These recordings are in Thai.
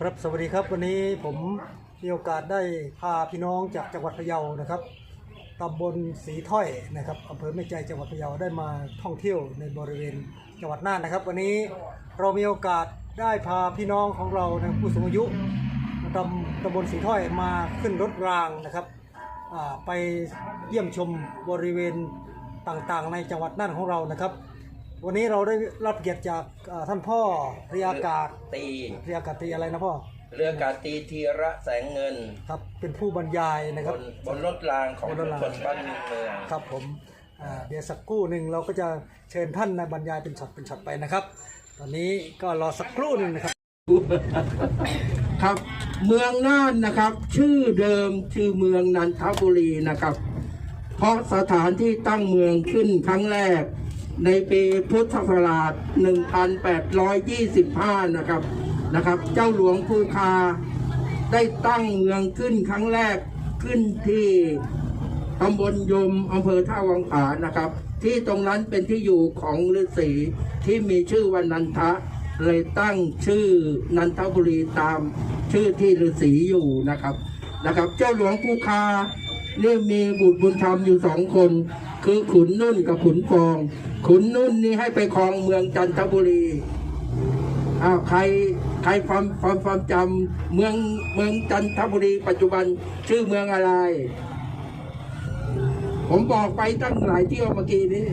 ครับสวัสดีครับวันนี้ผมมีโอกาสได้พาพี่น้องจากจังหวัดพะเยานะครับตำบลสีถ้อยนะครับอำเภอแม่ใจจังหวัดพะเยาได้มาท่องเที่ยวในบริเวณจังหวัดน่านนะครับ วันนี้เรามีโอกาสได้พาพี่น้องของเรานะผู้สูงอายุตำตำบลสีถ้อยมาขึ้นรถรางนะครับไปเยี่ยมชมบริเวณต่างๆ ในจังหวัดน่านของเรานะครับ วันนี้เราได้รับเกียรติจากอ่าท่านพ่อเรียากาศตีเรียกกาตรีอะไรนะพ่อเรือกาตีธีระแสงเงินครับ เป็นผู้บรรยายนะบครับ นบนรถรางของบนรชุถมรางชนบ้านเมืองครับผมอ่าเดี๋ยวสักครู่หนึ่งเราก็จะเชิญท่านนะบรรยายเป็นช็อตเป็นช็อตไปนะครับ ตอนนี้ก็รอสักครู่หนึ่งนะครับ ครับเมืองน่านนะครับ ชื่อเดิมชื่อเมืองนันทบุรีนะครับ เพราะสถานที่ตั้งเมืองขึ้นครั้งแรก ในปีพุทธศักราช 1825 นะครับนะครับ เจ้าหลวงภูคาได้ตั้งเมืองขึ้นครั้งแรกขึ้นที่ตำบลยมอำเภอท่าวังผานะครับ ที่ตรงนั้นเป็นที่อยู่ของฤาษีที่มีชื่อวันนันทะเลยตั้งชื่อนันทบุรีตามชื่อที่ฤาษีอยู่นะครับนะครับ เจ้าหลวงภูคาเนี่มีบุตรบุญธรรมอยู่สองคน คือขุนนุ่นกับขุนฟอง ขุนนุ่นนี่ให้ไปครองเมืองจันทบุรีอ้าวใครใครความความความจำเมืองเมืองจันทบุรี ปัจจุบันชื่อเมืองอะไร ผมบอกไปตั้งหลายเที่ยวเมื่อกี้นี้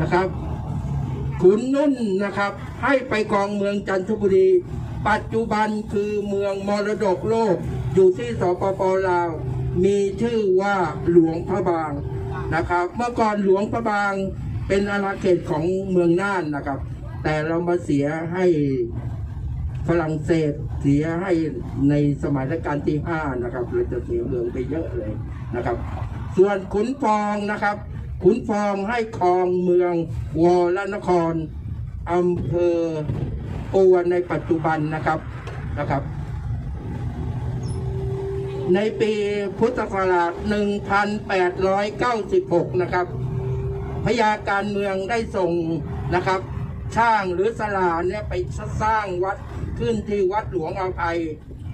นะครับ ขุนนุ่นนะครับ ให้ไปกองเมืองจันทบุรี ปัจจุบันคือเมืองมรดกโลกอยู่ที่สปปลาว มีชื่อว่าหลวงพระบางนะครับ เมื่อก่อนหลวงพระบางเป็นอาณาเขตของเมืองน่านนะครับ แต่เรามาเสียให้ฝรั่งเศสเสียให้ในสมัยรัชกาลที่ห้านะครับเราจะเสียเมืองไปเยอะเลยนะครับ ส่วนขุนฟองนะครับ ขุนฟองให้ครองเมืองวอลนครอำเภอปัวในปัจจุบันนะครับนะครับ ในปีพุทธศักราช 1896 นะครับพญาการเมืองได้ส่งนะครับ ช่างหรือสลาเนี่ยไปสร้างวัดขึ้นที่วัดหลวงอาภัย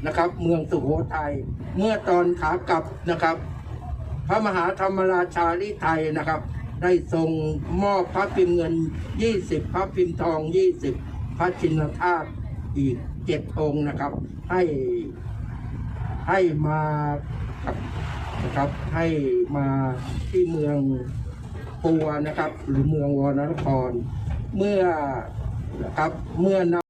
นะครับ เมืองสุโขทัย เมื่อตอนขากลับนะครับ พระมหาธรรมราชาลิไทยนะครับ ได้ทรงมอบพระพิมพ์เงิน 20 พระพิมพ์ทอง 20 พระชินธาตุอีก 7 องค์นะครับ ให้ ให้มาครับนะครับให้มาที่เมืองปัวนะครับ หรือเมืองวรนคร เมื่อนะครับเมื่อน